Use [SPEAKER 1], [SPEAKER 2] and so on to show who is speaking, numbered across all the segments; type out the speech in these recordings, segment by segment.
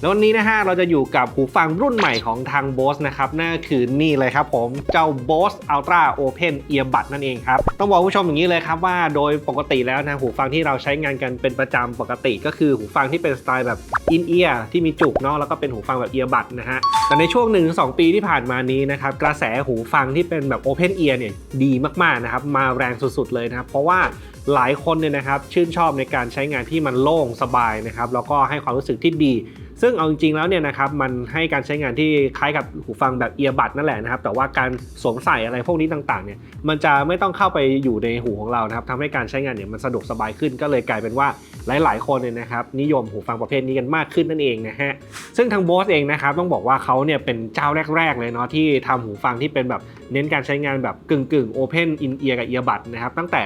[SPEAKER 1] แล้ววันนี้นะฮะเราจะอยู่กับหูฟังรุ่นใหม่ของทาง Bose นะครับนั่นคือนี่เลยครับผมเจ้า Bose Ultra Open Earbud นั่นเองครับ ต้องบอกผู้ชมอย่างนี้เลยครับว่าโดยปกติแล้วนะหูฟังที่เราใช้งานกันเป็นประจำปกติ ก็คือหูฟังที่เป็นสไตล์แบบ in ear ที่มีจุกเนาะแล้วก็เป็นหูฟังแบบ earbud นะฮะแต่ในช่วง 1-2 ปีที่ผ่านมานี้นะครับกระแสหูฟังที่เป็นแบบ open ear เนี่ยดีมากๆนะครับมาแรงสุดๆเลยนะครับเพราะว่าหลายคนเนี่ยนะครับชื่นชอบในการใช้งานที่มันโล่งสบายนะครับแล้วก็ให้ความรู้สึกที่ดี ซึ่งเอาจริงๆแล้วเนี่ยนะครับมันให้การใช้งานที่คล้ายกับหูฟังแบบเอียบัดนั่นแหละนะครับแต่ว่าการสวมใส่อะไรพวกนี้ต่างๆเนี่ยมันจะไม่ต้องเข้าไปอยู่ในหูของเรานะครับทำให้การใช้งานเนี่ยมันสะดวกสบายขึ้นก็เลยกลายเป็นว่าหลายๆ คนเนี่ยนะครับนิยมหูฟังประเภทนี้กันมากขึ้นนั่นเองนะฮะซึ่งทางโบสเองนะครับต้องบอกว่าเขาเนี่ยเป็นเจ้าแรกๆเลยเนาะที่ทำหูฟังที่เป็นแบบเน้นการใช้งานแบบกึ่งๆ Open in ear กับ earbud นะครับตั้งแต่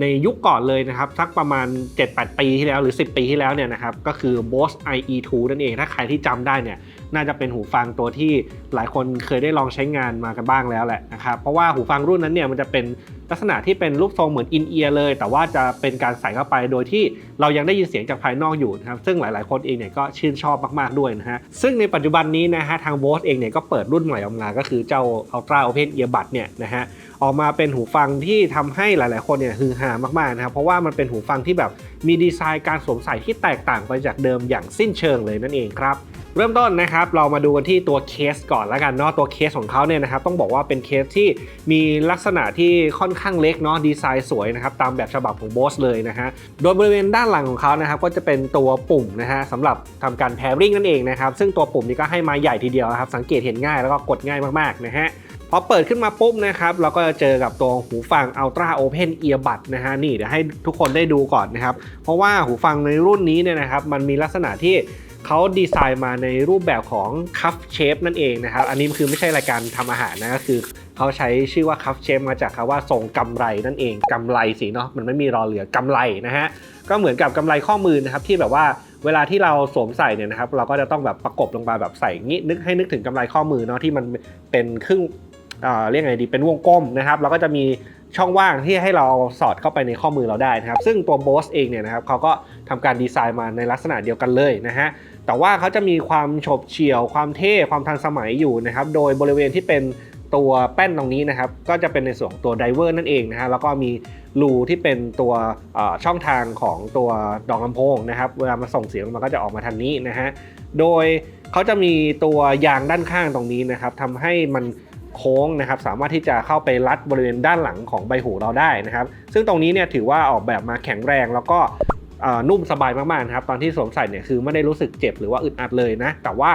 [SPEAKER 1] ในยุคก่อนเลยนะครับสักประมาณ 7-8 ปีที่แล้วหรือ 10 ปีที่แล้วเนี่ยนะครับก็คือ Bose IE2 นั่นเองถ้าใครที่จำได้เนี่ย น่าจะเป็นหูฟังตัวที่หลายคนเคยได้ลองใช้งานมากันบ้างแล้วแหละนะครับเพราะว่าหูฟังรุ่นนั้นเนี่ยมันจะเป็นลักษณะที่เป็นรูปทรงเหมือนอินเอียร์เลย แต่ว่าจะเป็นการใส่เข้าไปโดยที่เรายังได้ยินเสียงจากภายนอกอยู่นะครับซึ่งหลาย ๆ คนเองเนี่ยก็ชื่นชอบมาก ๆ ด้วยนะฮะซึ่งในปัจจุบันนี้นะฮะทาง Bose เองเนี่ยก็เปิดรุ่นใหม่ออกมาก็คือเจ้า Ultra Open Earbud เนี่ยนะฮะออกมาเป็นหูฟังที่ทำให้หลาย ๆ คนเนี่ยฮือฮามาก ๆ นะครับเพราะว่ามันเป็นหูฟังที่แบบมีดีไซน์การสวมใส่ที่แตกต่างไปจากเดิมอย่างสิ้นเชิงเลยนั่นเองครับ เริ่มต้นนะครับเรามาดูกันที่ตัวเคสก่อนแล้วกันเนาะตัวเคสของเขาเนี่ยนะครับต้องบอกว่าเป็นเคสที่มีลักษณะที่ค่อนข้างเล็กเนาะดีไซน์สวยนะครับตามแบบฉบับของ Bose เลยนะฮะโดยบริเวณด้านหลังของเขานะครับก็จะเป็นตัวปุ่มนะฮะสำหรับทำการ pairing นั่นเองนะครับซึ่งตัวปุ่มนี้ก็ให้มาใหญ่ทีเดียวนะครับสังเกตเห็นง่ายแล้วก็กดง่ายมากๆนะฮะพอเปิดขึ้นมาปุ๊บนะครับเราก็จะเจอกับตัวหูฟัง Ultra Open Earbud นะฮะนี่เดี๋ยวให้ทุกคนได้ดูก่อนนะครับเพราะว่าหูฟังในรุ่นนี้เนี่ยนะครับมันมีลักษณะที่ เขาดีไซน์มาในรูปแบบของ cuff shape นั่นเองนะครับ อันนี้คือไม่ใช่รายการทำอาหารนะก็คือเขาใช้ชื่อว่า cuff shape มาจากคำว่าทรงกำไรนั่นเองกำไรสิเนาะมันไม่มีรอเหลือกำไรนะฮะก็เหมือนกับกำไรข้อมือนะครับที่แบบว่าเวลาที่เราสวมใส่เนี่ยนะครับ เราก็จะต้องแบบประกบลงมาแบบใส่งี้นึกให้นึกถึงกำไรข้อมือเนาะที่มันเป็นครึ่งเอ่อเรียกไงดีเป็นวงกลมนะครับแล้วก็จะมีช่องว่างที่ให้เราสอดเข้าไปในข้อมือเราได้นะครับ ซึ่งตัว Bose เองเนี่ยนะครับเขาก็ทำการดีไซน์มาในลักษณะเดียวกันเลยนะฮะ แต่ว่าเขาจะมีความฉบเฉี่ยวความเท่ความทันสมัยอยู่นะครับ โดยบริเวณที่เป็นตัวแป้นตรงนี้นะครับ ก็จะเป็นในส่วนของตัวไดเวอร์นั่นเองนะฮะแล้วก็มีรูที่เป็นตัวช่องทางของตัวดอกลำโพงนะครับ เวลามาส่งเสียงมันก็จะออกมาทางนี้นะฮะโดยเขาจะมีตัวยางด้านข้างตรงนี้นะครับทำให้มันโค้งนะครับสามารถที่จะเข้าไปรัดบริเวณด้านหลังของใบหูเราได้นะครับ ซึ่งตรงนี้เนี่ยถือว่าออกแบบมาแข็งแรงแล้วก็ นุ่มสบายมากๆนะครับตอนที่สวมใส่เนี่ยคือไม่ได้รู้สึกเจ็บหรือว่าอึดอัดเลยนะ แต่ว่า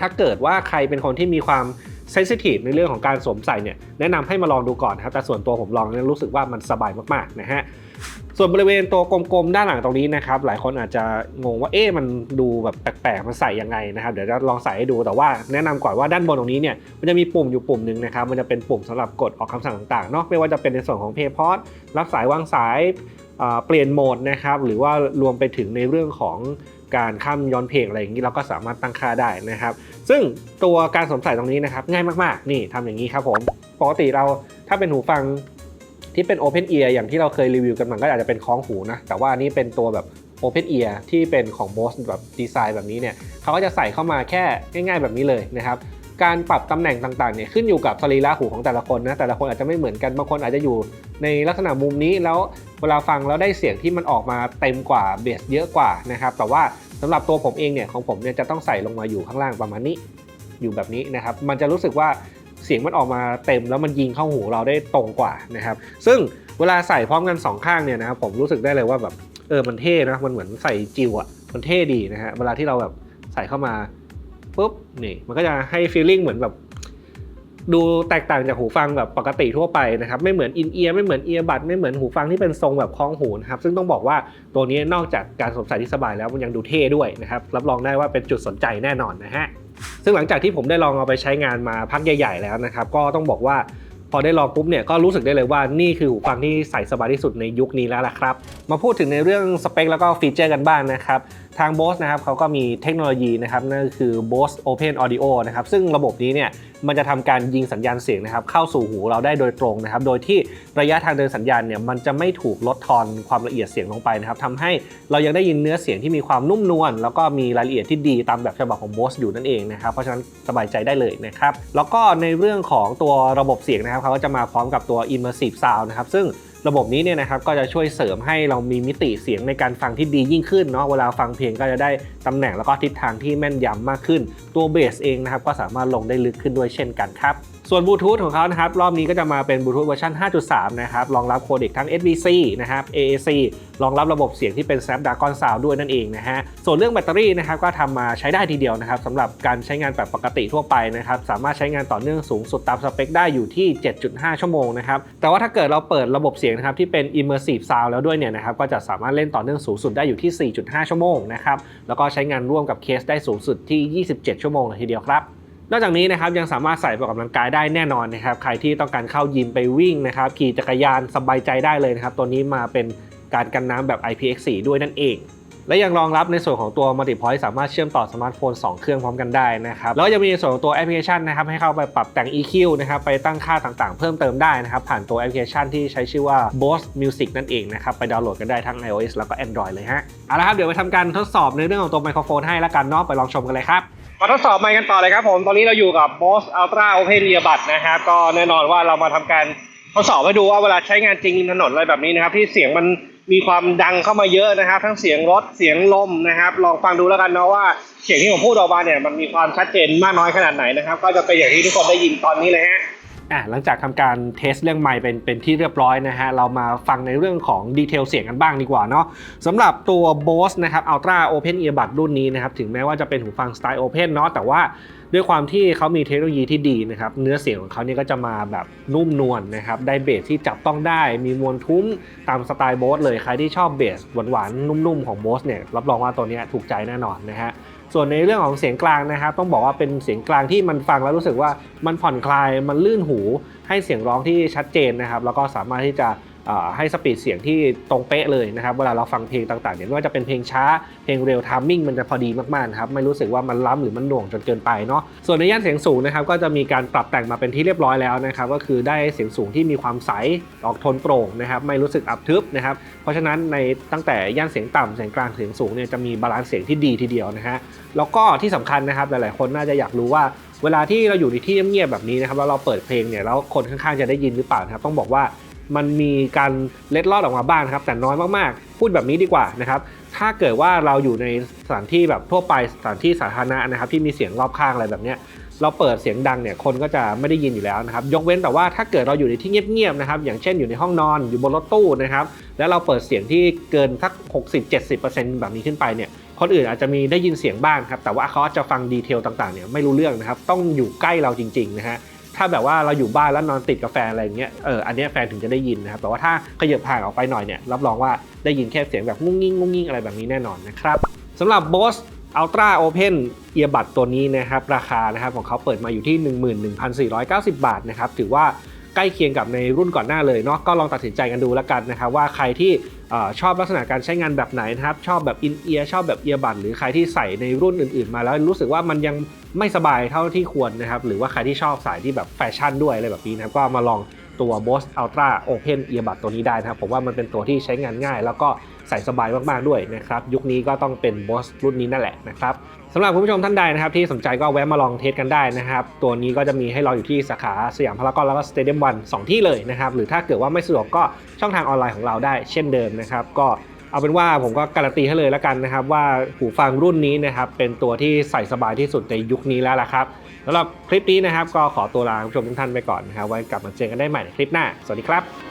[SPEAKER 1] ถ้าเกิดว่าใครเป็นคนที่มีความเซนซิทีฟในเรื่องของการสวมใส่เนี่ยแนะนำให้มาลองดูก่อนนะครับแต่ส่วนตัวผมลองเนี่ยรู้สึกว่ามันสบายมากๆนะฮะส่วนบริเวณตัวกลมๆด้านหลังตรงนี้นะครับหลายคนอาจจะงงว่าเอ๊ะมันดูแบบแปลกๆมันใส่ยังไงนะครับเดี๋ยวจะลองใส่ให้ดูแต่ว่าแนะนำก่อนว่าด้านบนตรงนี้เนี่ยมันจะมีปุ่มอยู่ปุ่มหนึ่งนะครับมันจะเป็นปุ่มสำหรับกดออกคำสั่งต่างๆเนาะไม่ว่าจะเป็นในส่วนของ Pay p o d รับสายวางสาย เปลี่ยนโหมดนะครับหรือว่ารวมไปถึงในเรื่องของการข้ามย้อนเพลงอะไรอย่างนี้เราก็สามารถตั้งค่าได้นะครับ ซึ่งตัวการสวมใส่ตรงนี้นะครับง่ายมากๆ นี่ทำอย่างนี้ครับผมปกติเราถ้าเป็นหูฟังที่เป็น Open Ear อย่างที่เราเคยรีวิวกันมันก็อาจจะเป็นคล้องหูนะ แต่ว่าอันนี้เป็นตัวแบบ Open Ear ที่เป็นของ Bose แบบดีไซน์แบบนี้เนี่ยเขาก็จะใส่เข้ามาแค่ง่าย ๆ แบบนี้เลยนะครับการปรับตำแหน่งต่างๆเนี่ยขึ้นอยู่กับสรีระหูของแต่ละคนนะแต่ละคนอาจจะไม่เหมือนกันบางคนอาจจะอยู่ในลักษณะมุมนี้แล้ว เวลาฟังแล้วได้เสียงที่มันออกมาเต็มกว่าเบสเยอะกว่านะครับแต่ว่าสำหรับตัวผมเองเนี่ยของผมเนี่ยจะต้องใส่ลงมาอยู่ข้างล่างประมาณนี้ อยู่แบบนี้นะครับมันจะรู้สึกว่าเสียงมันออกมาเต็มแล้วมันยิงเข้าหูเราได้ตรงกว่านะครับซึ่งเวลาใส่พร้อมกันสองข้างเนี่ยนะครับผมรู้สึกได้เลยว่าแบบเออมันเท่นะมันเหมือนใส่จิวอะมันเท่ดีนะฮะเวลาที่เราแบบใส่เข้ามาปุ๊บนี่มันก็จะให้ฟีลลิ่งเหมือนแบบ ดูแตกต่างจากหูฟังแบบปกติทั่วไปนะครับ ไม่เหมือนอินเอียร์ไม่เหมือนเอียร์บัดไม่เหมือนหูฟังที่เป็นทรงแบบคล้องหูนะครับซึ่งต้องบอกว่าตัวนี้นอกจากการสวมใส่ที่สบายแล้วมันยังดูเท่ด้วยนะครับรับรองได้ว่าเป็นจุดสนใจแน่นอนนะฮะซึ่งหลังจากที่ผมได้ลองเอาไปใช้งานมาพักใหญ่ ๆ แล้วนะครับก็ต้องบอกว่าพอได้ลองปุ๊บเนี่ยก็รู้สึกได้เลยว่านี่คือหูฟังที่ใส่สบายที่สุดในยุคนี้แล้วล่ะครับ มาพูดถึงในเรื่องสเปคแล้วก็ฟีเจอร์กันบ้างนะครับทาง Bose นะครับเขาก็มีเทคโนโลยีนะครับนั่นก็คือ Bose Open Audio นะครับซึ่งระบบนี้เนี่ยมันจะทำการยิงสัญญาณเสียงนะครับเข้าสู่หูเราได้โดยตรงนะครับโดยที่ระยะทางเดินสัญญาณเนี่ยมันจะไม่ถูกลดทอนความละเอียดเสียงลงไปนะครับทำให้เรายังได้ยินเนื้อเสียงที่มีความนุ่มนวลแล้วก็มีรายละเอียดที่ดีตามแบบฉบับของ Bose อยู่นั่นเองนะครับเพราะฉะนั้นสบายใจได้เลยนะครับแล้วก็ในเรื่องของตัวระบบเสียงนะครับเขาก็จะมาพร้อมกับตัว Immersive Sound นะครับซึ่ง ระบบนี้เนี่ยนะครับก็จะช่วยเสริมให้เรามีมิติเสียงในการฟังที่ดียิ่งขึ้นเนาะเวลาฟังเพลงก็จะได้ตำแหน่งแล้วก็ทิศทางที่แม่นยำมากขึ้น ตัวเบสเองนะครับก็สามารถลงได้ลึกขึ้นด้วยเช่นกันครับ ส่วนบลูทูธของเขานะครับรอบนี้ก็จะมาเป็นบลูทูธเวอร์ชัน5.3 นะครับรองรับโคเด็กทั้ง SVC นะครับ AAC รองรับระบบเสียงที่เป็น Snapdragon Sound ด้วยนั่นเองนะฮะส่วนเรื่องแบตเตอรี่นะครับก็ทำมาใช้ได้ทีเดียวนะครับสำหรับการใช้งานแบบปกติทั่วไปนะครับสามารถใช้งานต่อเนื่องสูงสุดตามสเปคได้อยู่ที่ 7.5 ชั่วโมงนะครับแต่ว่าถ้าเกิดเราเปิดระบบเสียงนะครับที่เป็น Immersive Sound แล้วด้วยเนี่ยนะครับก็จะสามารถเล่นต่อเนื่องสูงสุดได้อยู่ที่ 4.5 ชั่วโมงนะครับแล้วก็ใช้งานร่วมกับเคสได้สูงสุดที่ 27 ชั่วโมงเลยทีเดียวครับ นอกจากนี้นะครับยังสามารถใส่ไปออกกำลังกายได้แน่นอนนะครับใครที่ต้องการเข้ายิมไปวิ่งนะครับขี่จักรยานสบายใจได้เลยนะครับตัวนี้มาเป็นการกันน้ำแบบ IPX4 ด้วยนั่นเองและยังรองรับในส่วนของตัว Multi Point สามารถเชื่อมต่อสมาร์ทโฟน 2 เครื่องพร้อมกันได้นะครับ แล้วยังมีในส่วนของตัวแอปพลิเคชันนะครับให้เข้าไปปรับแต่ง EQ นะครับไปตั้งค่าต่างๆ เพิ่มเติมได้นะครับ ผ่านตัวแอปพลิเคชันที่ใช้ชื่อว่า Bose Music นั่นเองนะครับ ไปดาวน์โหลดกันได้ทั้ง iOS แล้วก็ Android เลยฮะ เอาละครับ เดี๋ยวไปทำการทดสอบในเรื่องของตัวไมโครโฟนให้แล้วกันเนาะไปลองชมกันเลยครับ มาทดสอบไมค์กันต่อเลยครับผม ตอนนี้เราอยู่กับ Bose Ultra Open Earbud นะครับ ก็แน่นอนว่าเรามาทำการทดสอบให้ดูว่าเวลาใช้งานจริงริมถนนอะไรแบบนี้นะครับ ที่เสียงมันมีความดังเข้ามาเยอะนะครับ ทั้งเสียงรถเสียงลมนะครับ ลองฟังดูแล้วกันเนาะว่าเสียงที่ผมพูดออกมาเนี่ยมันมีความชัดเจนมากน้อยขนาดไหนนะครับ ก็จะเป็นอย่างที่ทุกคนได้ยินตอนนี้เลยฮะ อะหลังจากทำการเทสเรื่องไมค์เป็นเป็นที่เรียบร้อยนะฮะ เรามาฟังในเรื่องของดีเทลเสียงกันบ้างดีกว่าเนาะสำหรับตัว Bose นะครับ Ultra Open Earbud รุ่นนี้นะครับ ถึงแม้ว่าจะเป็นหูฟังสไตล์ Open เนาะแต่ว่าด้วยความที่เขามีเทคโนโลยีที่ดีนะครับ เนื้อเสียงของเขาเนี่ยก็จะมาแบบนุ่มนวลนะครับ ได้เบสที่จับต้องได้ มีมวลทุ้มตามสไตล์ b o s เลย ใครที่ชอบเบสหวานๆ นุ่มๆ ของ b o s เนี่ย รับรองว่าตัวนี้ถูกใจแน่นอนนะฮะ ส่วนในเรื่องของเสียงกลางนะครับต้องบอกว่าเป็นเสียงกลางที่มันฟังแล้วรู้สึกว่ามันผ่อนคลายมันลื่นหูให้เสียงร้องที่ชัดเจนนะครับ แล้วก็สามารถที่จะ ให้สปีดเสียงที่ตรงเป๊ะเลยนะครับเวลาเราฟังเพลงต่างๆเนี่ยไม่ว่าจะเป็นเพลงช้าเพลงเร็วทามมิ่งมันจะพอดีมากๆครับไม่รู้สึกว่ามันล้ำหรือมันหน่วงจนเกินไปเนาะส่วนในย่านเสียงสูงนะครับก็จะมีการปรับแต่งมาเป็นที่เรียบร้อยแล้วนะครับก็คือได้เสียงสูงที่มีความใสออกโทนโปร่งนะครับไม่รู้สึกอับทึบนะครับเพราะฉะนั้นในตั้งแต่ย่านเสียงต่ำเสียงกลางเสียงสูงเนี่ยจะมีบาลานซ์เสียงที่ดีทีเดียวนะฮะแล้วก็ที่สำคัญนะครับหลายๆ คนน่าจะอยากรู้ว่าเวลาที่เราอยู่ในที่เงียบแบบนี้นะครับแล้วเราเปิดเพลงเนี่ยแล้วคนข้างๆจะได้ยินหรือเปล่านะครับต้องบอกว่า มันมีการเล็ดลอดออกมาบ้างนะครับ แต่น้อยมากๆ พูดแบบนี้ดีกว่านะครับถ้าเกิดว่าเราอยู่ในสถานที่แบบทั่วไปสถานที่สาธารณะนะครับ ที่มีเสียงรอบข้างอะไรแบบนี้เราเปิดเสียงดังเนี่ยคนก็จะไม่ได้ยินอยู่แล้วนะครับ ยกเว้นแต่ว่าถ้าเกิดเราอยู่ในที่เงียบๆนะครับ อย่างเช่นอยู่ในห้องนอนอยู่บนรถตู้นะครับ แล้วเราเปิดเสียงที่เกินสัก 60-70%แบบนี้ขึ้นไปเนี่ยคนอื่นอาจจะมีได้ยินเสียงบ้างครับแต่ว่าเขาจะฟังดีเทลต่างๆเนี่ยไม่รู้เรื่องนะครับ ต้องอยู่ใกล้เราจริงๆนะฮะ ถ้าแบบว่าเราอยู่บ้านแล้วนอนติดกับแฟนอะไรอย่างเงี้ยเอออันนี้แฟนถึงจะได้ยินนะครับแต่ว่าถ้าขยับห่างออกไปหน่อยเนี่ยรับรองว่าได้ยินแค่เสียงแบบงุ้งงิ้งงุ้งงิ้งอะไรแบบนี้แน่นอนนะครับสำหรับ Bose Ultra Open Earbud ตัวนี้นะครับราคานะครับของเขาเปิดมาอยู่ที่ 11,490 บาทนะครับถือว่า ใกล้เคียงกับในรุ่นก่อนหน้าเลยเนาะก็ลองตัดสินใจกันดูแล้วกันนะครับว่าใครที่อชอบลักษณะการใช้งานแบบไหนนะครับ ชอบแบบอินเอียร์ชอบแบบเอียร์บันหรือใครที่ใส่ในรุ่นอื่นๆ มาแล้วรู้สึกว่ามันยังไม่สบายเท่าที่ควรนะครับหรือว่าใครที่ชอบสายที่แบบแฟชั่นด้วยอะไรแบบนี้นะครับก็มาลอง ตัว Bose Ultra Open Earbud ตัวนี้ได้นะครับ ผมว่ามันเป็นตัวที่ใช้งานง่าย แล้วก็ใส่สบายมากๆด้วยนะครับ ยุคนี้ก็ต้องเป็น Bose รุ่นนี้นั่นแหละนะครับสำหรับคุณผู้ชมท่านใดนะครับที่สนใจก็แวะมาลองเทสกันได้นะครับ ตัวนี้ก็จะมีให้เราอยู่ที่สาขาสยามพารากอนแล้วก็สเตเดียมวันสองที่เลยนะครับ หรือถ้าเกิดว่าไม่สะดวกก็ช่องทางออนไลน์ของเราได้เช่นเดิมนะครับ ก็เอาเป็นว่าผมก็การันตีให้เลยแล้วกันนะครับ ว่าหูฟังรุ่นนี้นะครับเป็นตัวที่ใส่สบายที่สุดในยุคนี้แล้วล่ะครับำหรับคลิปนี้นะครับ ก็ขอตัวลาคุณผู้ชมทุกท่านไปก่อนนะครับไว้กลับมาเจอกันได้ใหม่ในคลิปหน้า สวัสดีครับ